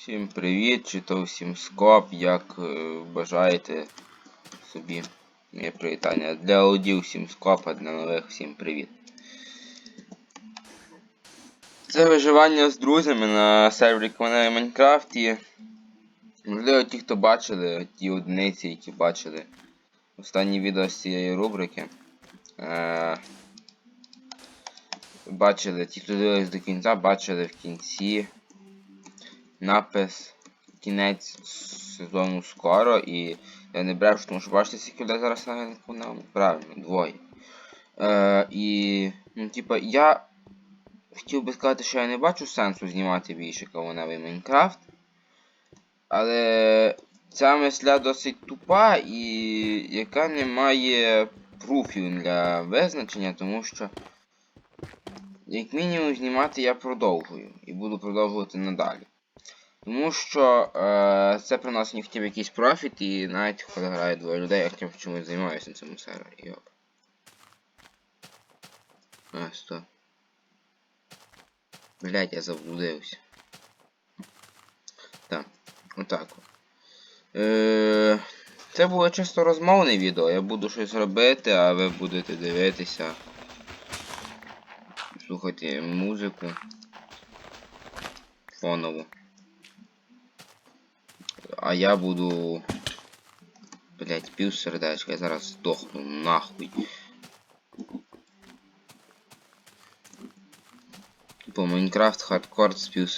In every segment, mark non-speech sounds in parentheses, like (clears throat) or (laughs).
Всім привіт, чи то всім скоп, як е, бажаєте собі моє привітання. Для аудів всім скоп, а для нових всім привіт. Це виживання з друзями на сервері Кванери Майнкрафті. Можливо, ті, хто бачили, ті одиниці, які бачили останні відео з цієї рубрики. Е, бачили, ті, хто дивились до кінця, бачили в кінці напис кінець сезону скоро і я не брав, тому що бачите, скільки людей зараз на каналі? Правильно, двоє. Е, і, ну, типа, я хотів би сказати, що я не бачу сенсу знімати більше кавуневий Майнкрафт. Але ця мисля досить тупа і яка не має пруфів для визначення, тому що як мінімум знімати я продовжую і буду продовжувати надалі. Тому що е, це приносить б якийсь профіт і навіть коли грає двоє людей, я хоча чомусь займаюся на цьому сервері. Йоп. А, стоп. Блять, я заблудився. Так, отак. Е, це було чисто розмовне відео. Я буду щось робити, а ви будете дивитися. Слухати музику. Фонову. А я буду... Блять, пів сердечка, я зараз здохну нахуй. Типа Майнкрафт хардкор з пів.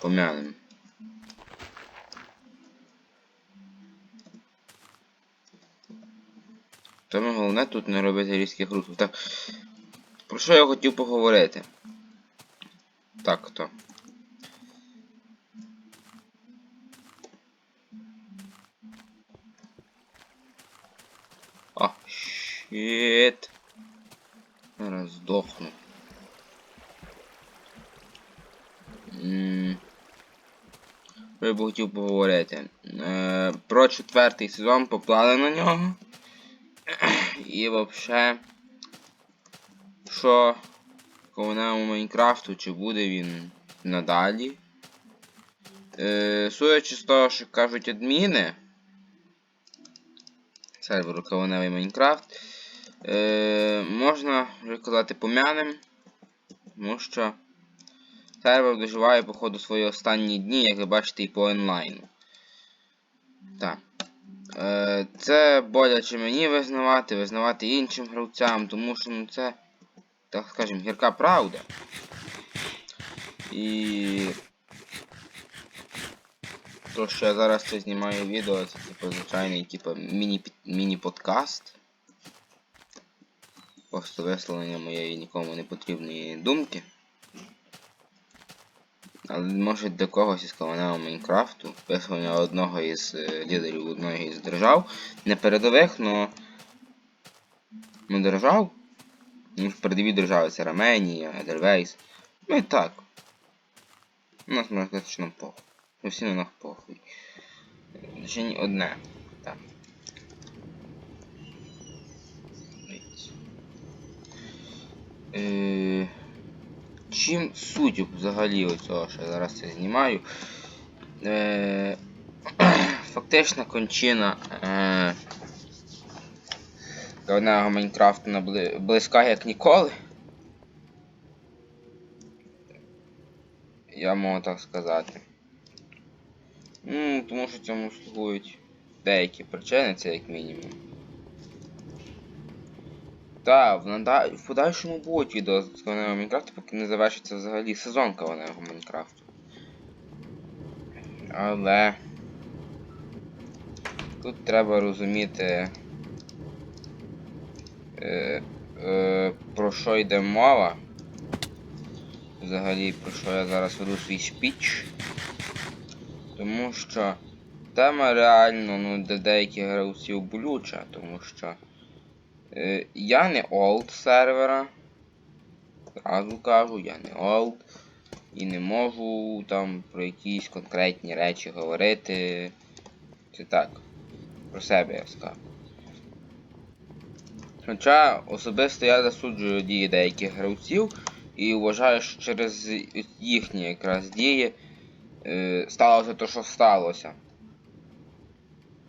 Помянем. Тому головне тут не робити різких рухів. Так. Про що я хотів поговорити? Так, хто? А, щит. Зараз здохну. Я б хотів поговорити. Е, про четвертий сезон поплали на нього. І вообще. Що ковневому Майнкрафту, чи буде він надалі. Е, Судячи з того, що кажуть адміни. Серверу Кавуневий Майнкрафт. Е, можна вже казати пом'яним. Тому що сервер доживає, походу, свої останні дні, як ви бачите, і по онлайну. Так. Е, це боляче мені визнавати, визнавати іншим гравцям, тому що ну це так скажем, гірка правда. І то, що я зараз це знімаю відео, це типу звичайний типу міні-подкаст. Просто висловлення моєї нікому не потрібної думки. Але може для когось із каваневого Майнкрафту, висловлення одного із е, лідерів одної із держав. Не передових, но не держав. Ну, передові держави це Арменія, Едервейс. Ну і так. У нас можна сказати, що похуй. Ну всі на нас похуй. Ще ні одне. Так. Е, Чим суть взагалі оцього, що я зараз це знімаю? Е, (clears throat) Фактична кончина е, Говняга Майнкрафту близька як ніколи. Я можу так сказати. Ну, тому що цьому слугують деякі причини, це як мінімум. Та, в, в подальшому будуть відео з Каваневого Майнкрафту, поки не завершиться взагалі сезон Каваневого Майнкрафту. Але... Тут треба розуміти... Е, е, про що йде мова? Взагалі, про що я зараз веду свій спіч. Тому що тема реально ну, для деяких гравців болюча, тому що е, я не олд сервера. Зразу кажу, я не олд. І не можу там про якісь конкретні речі говорити. Це так. Про себе я скажу. Хоча особисто я засуджую дії деяких гравців І вважаю, що через їхні якраз дії е, сталося те, що сталося.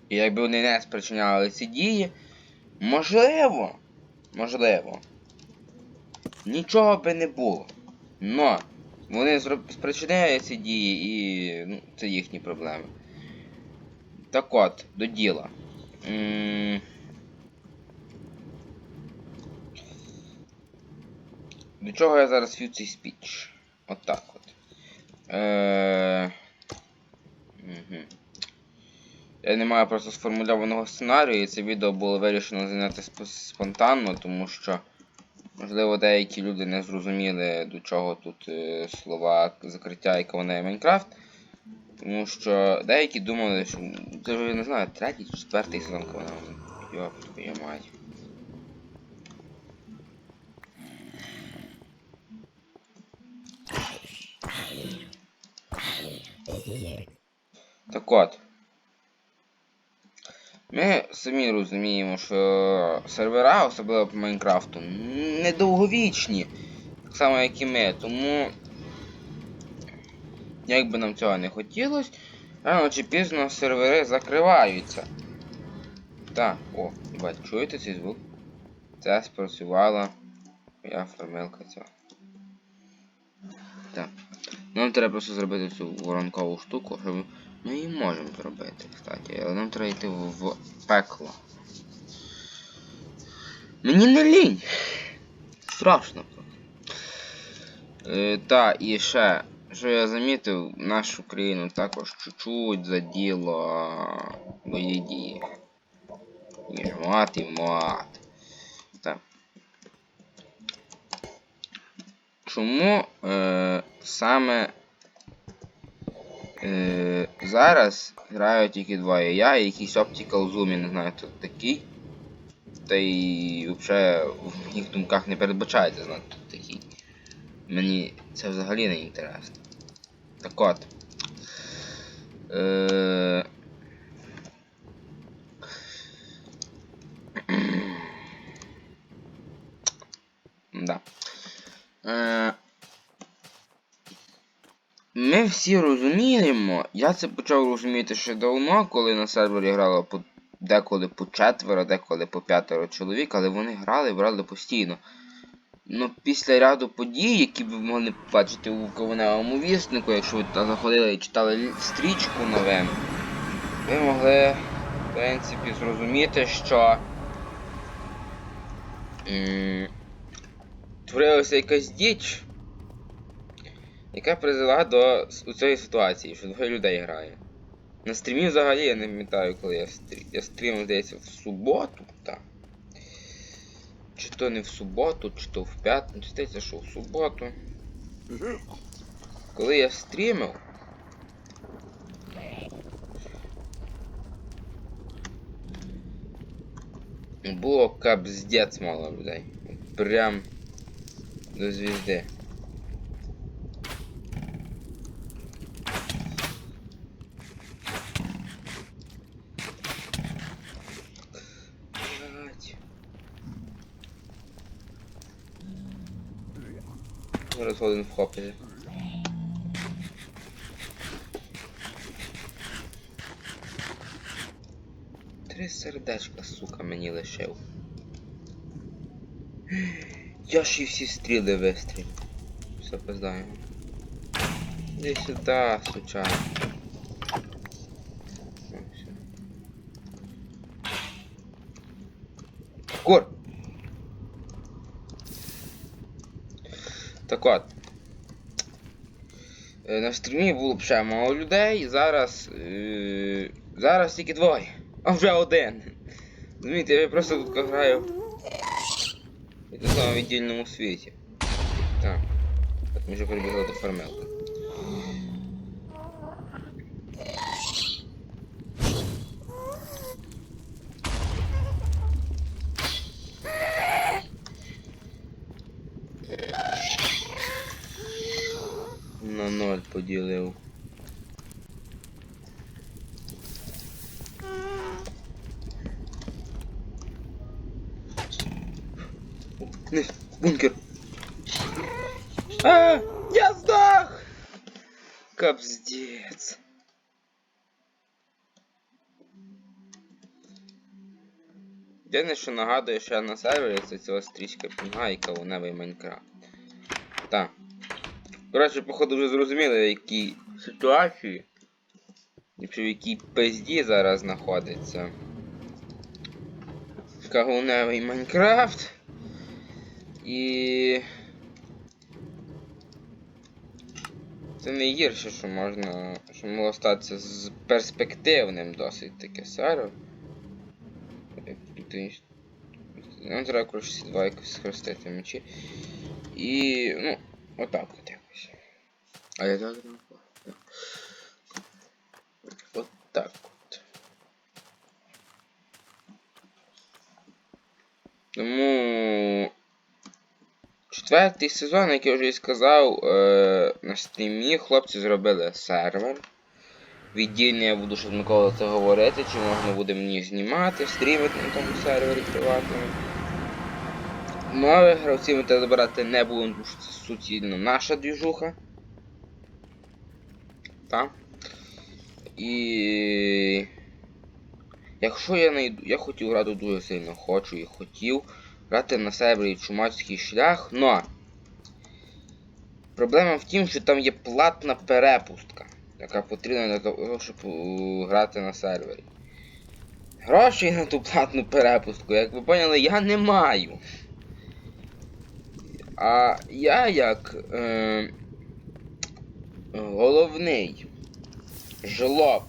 І якби вони не спричиняли ці дії, можливо, можливо, нічого би не було. Но вони спричиняли ці дії і ну, це їхні проблеми. Так от, до діла. М, До чого я зараз вів цей спіч? От так от. Е... Угу. Я не маю просто сформульованого сценарію, і це відео було вирішено зайняти спонтанно, тому що, можливо, деякі люди не зрозуміли, до чого тут е, слова закриття і каване Майнкрафт. Тому що деякі думали, що це вже я не знаю, третій чи четвертий сезон каване. Йоп, твою мать. Так от. Ми самі розуміємо, що сервера, особливо по Майнкрафту, недовговічні. Так само, як і ми. Тому. Як би нам цього не хотілося, рано чи пізно сервери закриваються. Так, о, бать, чуєте цей звук? Це спрацювала моя формилка цього. Так. Нам треба просто зробити цю воронкову штуку, щоб ми її можемо зробити, кстати, але нам треба йти в, пекло. Мені не лінь. Страшно. Е, та, і ще, що я замітив, нашу країну також чуть-чуть заділо мої дії. І мат мат. Чому е, саме е, зараз граю тільки двоє я і якийсь Optical Zoom, я не знаю, хто такий. Та й взагалі в моїх думках не передбачається знати хто такий. Мені це взагалі не інтересно. Так от. Е... Да. Е... Ми всі розуміємо, я це почав розуміти ще давно, коли на сервері грало по деколи по четверо, деколи по п'ятеро чоловік, але вони грали, грали постійно. Ну, після ряду подій, які ви могли побачити у ковеневому віснику, якщо ви туди заходили і читали стрічку новим, ви могли, в принципі, зрозуміти, що творилася якась діч, яка призвела до у цієї ситуації, що двоє людей грає. На стрімі взагалі я не пам'ятаю, коли я стрім. Я стрімив, здається, в суботу, так. Чи то не в суботу, чи то в п'ятницю, здається, що в суботу. Коли я стрімив. Було капздець мало людей. Прям до звізди. Блядь. Зараз один вхопить. Три сердечка, сука, мені лишив. Я ж і всі стріли вистрілив. Все пиздаємо. Іди сюди, сучара. О, все. Кур! Так от. Е, На стрімі було б ще мало людей, зараз. Е, зараз тільки двоє. А вже один. Розумієте, я просто тут граю. В такому віддільному світі. Так. Так, ми вже прибігли до формелки. На ноль поділив. Не, бункер. А, я здох! Капздец. Єдине, що нагадує, що я на сервері, це ця стрічка пінга і кавуневий Майнкрафт. Так. Коротше, походу вже зрозуміли, в якій ситуації. І в якій пизді зараз знаходиться. Кавуневий Майнкрафт. І. Це не гірше, що можна. що могло статися з перспективним досить таке сервер. Нам треба коротше два якось схрестити мечі. І. ну, отак. А я так не впав. От так от. Тому. Четвертий сезон, як я вже і сказав, на стрімі хлопці зробили сервер. Віддільно я буду ще з Микола це говорити, чи можна буде мені знімати, стрімити на тому сервері приватному. Нових гравців ми тебе забирати не будемо, тому що це суцільно наша двіжуха. Так. І. Якщо я найду. Я хотів грати дуже сильно, хочу і хотів грати на сервері чумацький шлях, но проблема в тім, що там є платна перепустка, яка потрібна для того, щоб е, грати на сервері. Грошей на ту платну перепустку, як ви поняли, я не маю. А я як е, головний жлоб,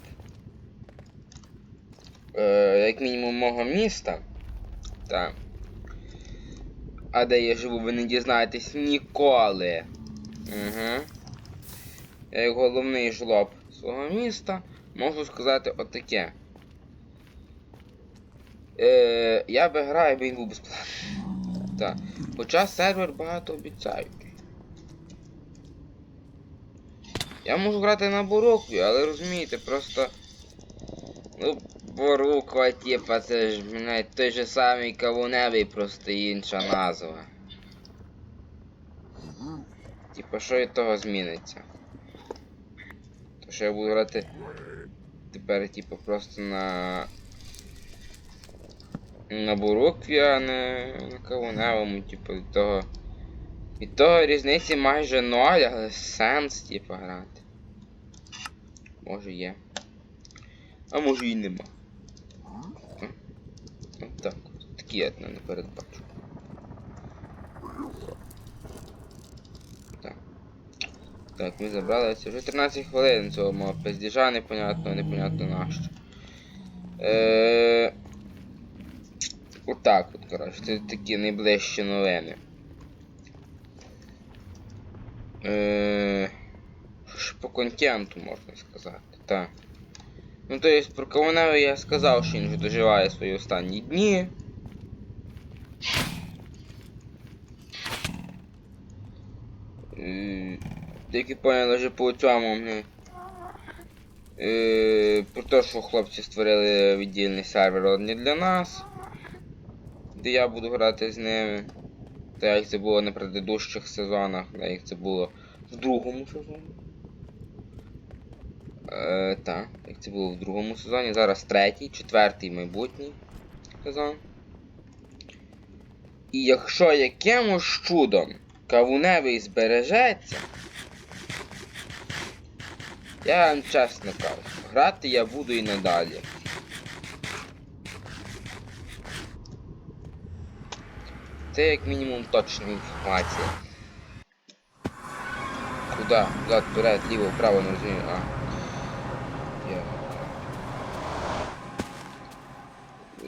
е, як мінімум мого міста, так. А де я живу, ви не дізнаєтесь ніколи. Угу. Я як головний жлоб свого міста можу сказати отаке. Е, я би грав, якби він був. Так. Хоча сервер багато обіцяють. Я можу грати на Борокві, але розумієте, просто. Ну, Боруква, типа, це ж мене той же самий кавуневий, просто інша назва. Типа, що від того зміниться? То що я буду грати тепер, типа, просто на. На Бурукві, а не на кавуневому, типу, від того. Від того різниці майже ноль, але сенс, типу, грати. Може є. А може і нема. От так. Такі я не передбачу. Так. Так, ми забрали це вже 13 хвилин цього мого пиздіжа, непонятно, непонятно нащо. Е... Отак от, коротше, це такі найближчі новини. Е... Що ж по контенту можна сказати, так. Ну то есть про Кавунева я сказав, що він вже доживає свої останні дні. Е, Як і поняли вже по цьому ми. Е, про те, що хлопці створили віддільний сервер одні для нас. Де я буду грати з ними. Так як це було на предыдущих сезонах, так як це було в другому сезоні. Е, так, як це було в другому сезоні. Зараз третій, четвертий майбутній сезон. І якщо якимось чудом кавуневий збережеться, я вам чесно кажу, грати я буду і надалі. Це як мінімум точна інформація. Куда? Взад, вперед, ліво, вправо, не розумію. А. Я.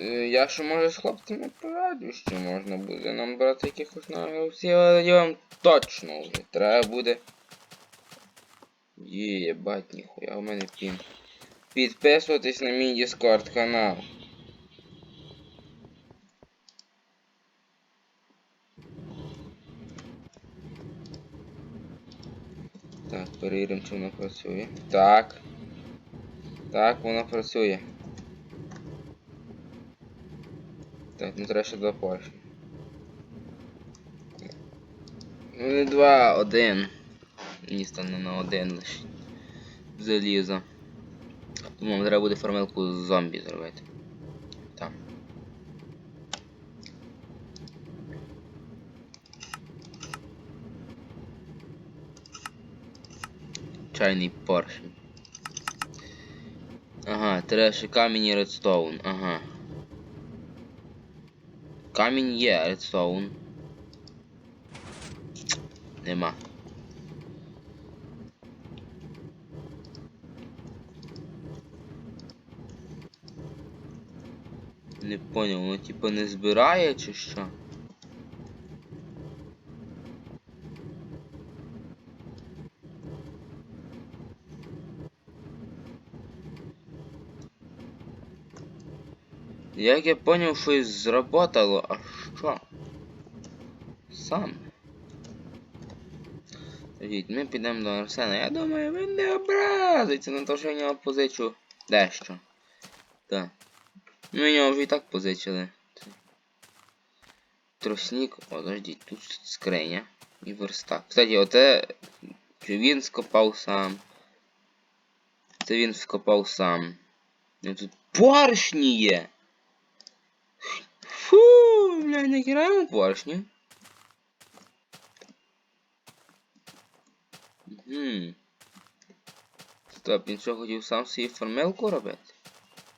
Е, Я що може з хлопцями порадю, що можна буде нам брати якихось награвців, але я вам точно вже треба буде. Єбать, ніхуя, у мене пін. Підписуватись на мій Discord канал. Так, перевіримо, чи воно працює. Так. Так, воно працює. Так, ну треба ще два поршні. Не два, один. Мені стане на один лише. Залізо. Вам треба буде формилку з зомбі зробити. Чайний поршень. Ага, треба ще камінь і редстоун. Ага. Камінь є, редстоун. Нема. Не понял, воно типа не збирає чи що? Як я поняв, щось зработало, а що? Сам. Ми підемо до Арсена. Я думаю, він не образиться на те, що я нього позичу дещо. Так. Ми нього вже і так позичили. Тросник, о, подождіть, тут скриня і верстак. Кстати, оте він скопав сам. Це він скопав сам. Ну тут поршні є. Бля, не граємо поршні. Угу. Стоп, він що хотів сам собі формелку робити?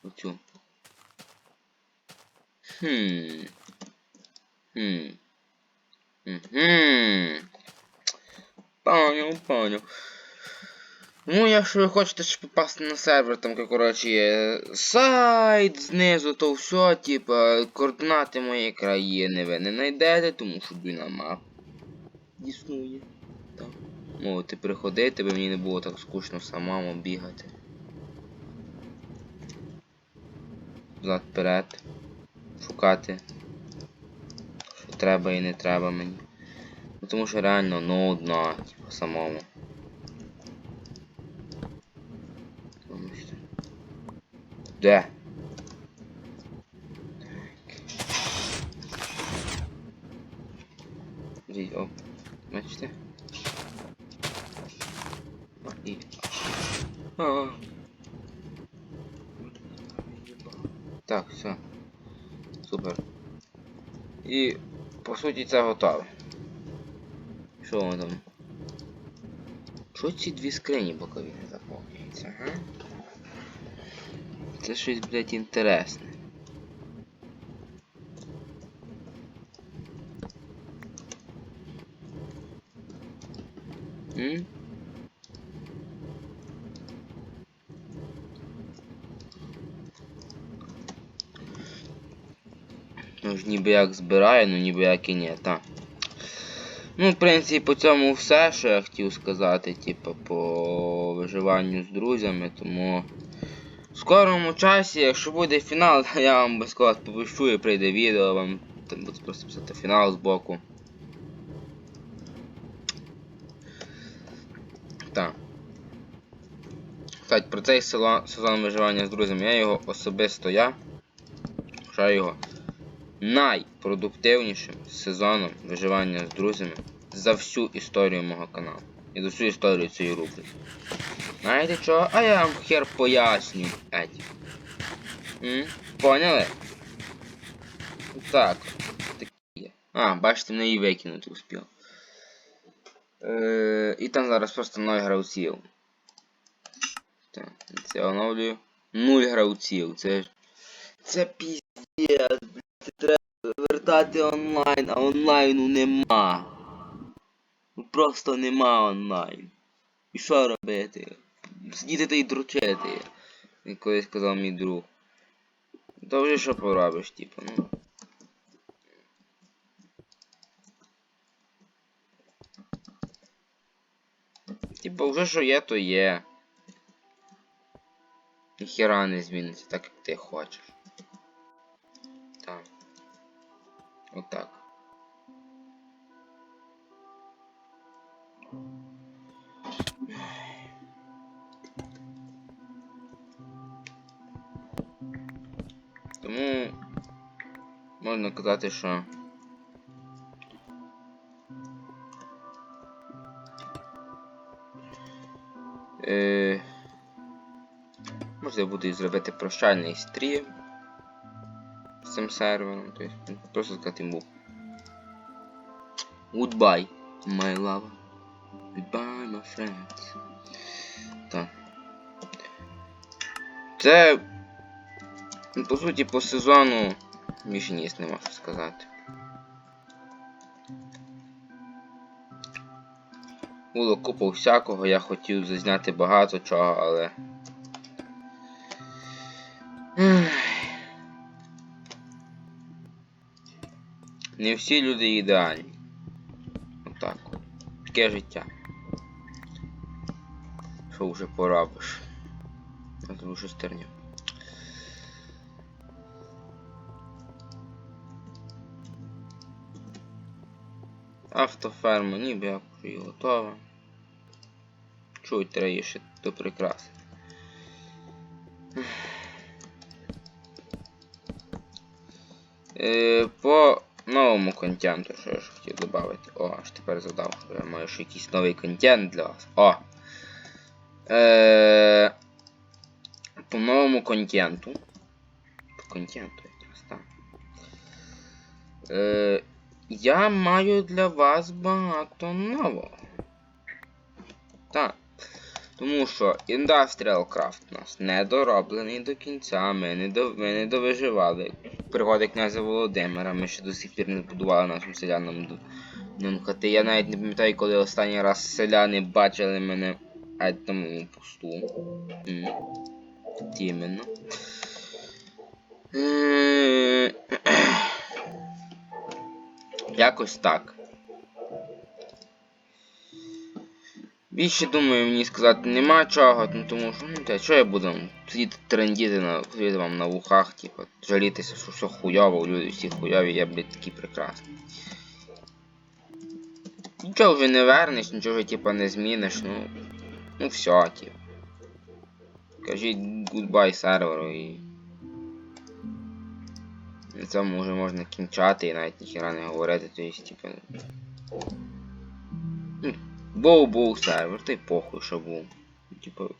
Оцю. Хм. Хм. Угу. Понял, понял. Ну, якщо ви хочете ще попасти на сервер, там, коротше, є сайт знизу, то все, типа, координати моєї країни ви не знайдете, тому що Динамап існує. Так. Можете приходити, бо мені не було так скучно самому бігати. Взад вперед. Шукати. Що треба і не треба мені. Ну тому що реально нудно, типу, самому. Тому що... Де? Дій, оп. Бачите? І... Так, все. Супер. І по суті це готове. Що воно там? Що ці дві скрині бокові не заповнюються, га? Це щось, блядь, інтересне. М? Ну ж ніби як збирає, ну ніби як і ні, так. Ну, в принципі, по цьому все, що я хотів сказати, типу, по виживанню з друзями, тому скорому часі, якщо буде фінал, (laughs) я вам без когось повищу і прийде відео, вам там буде просто писати фінал з боку. Так. Кстати, про цей сезон виживання з друзями, я його особисто я. Вважаю його найпродуктивнішим сезоном виживання з друзями за всю історію мого каналу. І за всю історію цієї рубрики. Знаєте що? А я вам хер поясню, Еті. М? Поняли? Так. А, бачите, мене її викинути успів. Е, і там зараз просто 0 гравців. Так, це оновлюю. 0 гравців. Це. Це піздець, блядь. Треба вертати онлайн, а онлайну нема. Просто нема онлайн. І що робити? Сидіти й дручити. Як колись сказав мій друг. То вже що поробиш, типу, ну. Типу, вже що є, то є. Ніхіра не зміниться, так як ти хочеш. Так. Отак. Тому можна казати, що е, можна буде зробити прощальний стрім з цим сервером, тобто просто сказати йому Goodbye, my love. Goodbye, my friends. Так. Це ну, По суті, по сезону більше ніс не можу сказати. Було купа всякого, я хотів зазняти багато чого, але. Не всі люди ідеальні. Отак. Таке життя. Що вже поробиш? Я тут вже стерню. Автоферма ніби як і готова. Чуть треба її ще доприкрасити. Е, по новому контенту, що я ж хотів додати. О, аж тепер задав, я маю ще якийсь новий контент для вас. О! Е, по новому контенту. По контенту якраз так. Е, я маю для вас багато нового. Так. Тому що Industrial Craft у нас не дороблений до кінця, ми не, до, ми не довиживали. Пригоди князя Володимира, ми ще до сих пір не будували нашим селянам хати. Я навіть не пам'ятаю, коли останній раз селяни бачили мене а там пусту. М. Якось так. Більше думаю мені сказати нема чого, ну тому що ну та що я буду сидіти трендіти на сидіти вам на вухах, типу, жалітися, що все хуйово, люди всі хуйові, я, блядь, такий прекрасний. Нічого вже не вернеш, нічого типа не зміниш, ну. Ну все, типу. Кажіть goodbye серверу і. На цьому вже можна кінчати і навіть ніхіра не говорити, то є, типу. Ну, був був сервер, та й похуй, що був. Типу.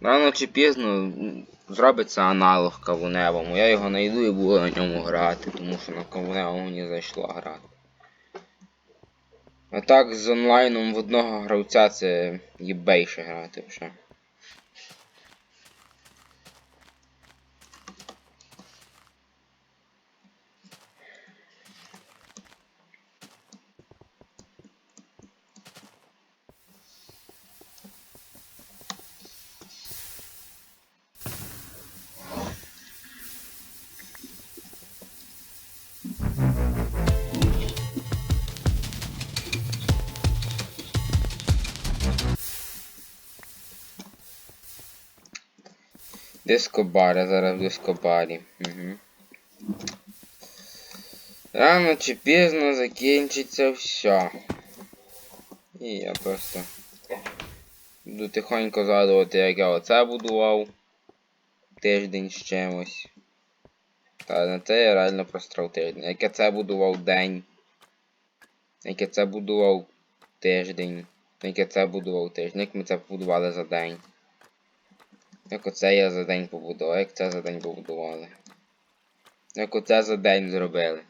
Рано чи пізно зробиться аналог кавуневому. Я його знайду і буду на ньому грати, тому що на кавуневому не зайшло грати. А так з онлайном в одного гравця це їбейше грати вже. Дискобар, я зараз в дискобарі. Угу. Рано чи пізно закінчиться все. І я просто буду тихонько згадувати, як я оце будував. Тиждень з чимось. Та на це я реально прострав тиждень. Як я це будував день. Як я це будував тиждень. Як я це будував тиждень. Як ми це побудували за день. Як оце я за день побудував, як це за день побудували. Як оце за день зробили.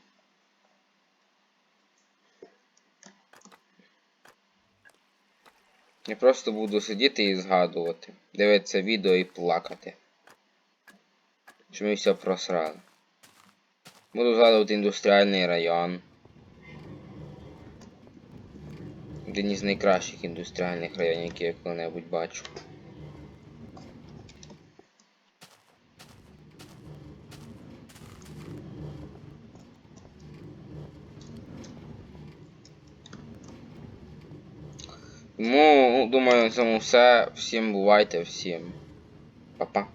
Я просто буду сидіти і згадувати. Дивитися відео і плакати. Що ми все просрали. Буду згадувати індустріальний район. Один із найкращих індустріальних районів, які я коли-небудь бачу. Ну, думаю, на цьому все. Всім бувайте, всім. Па-па.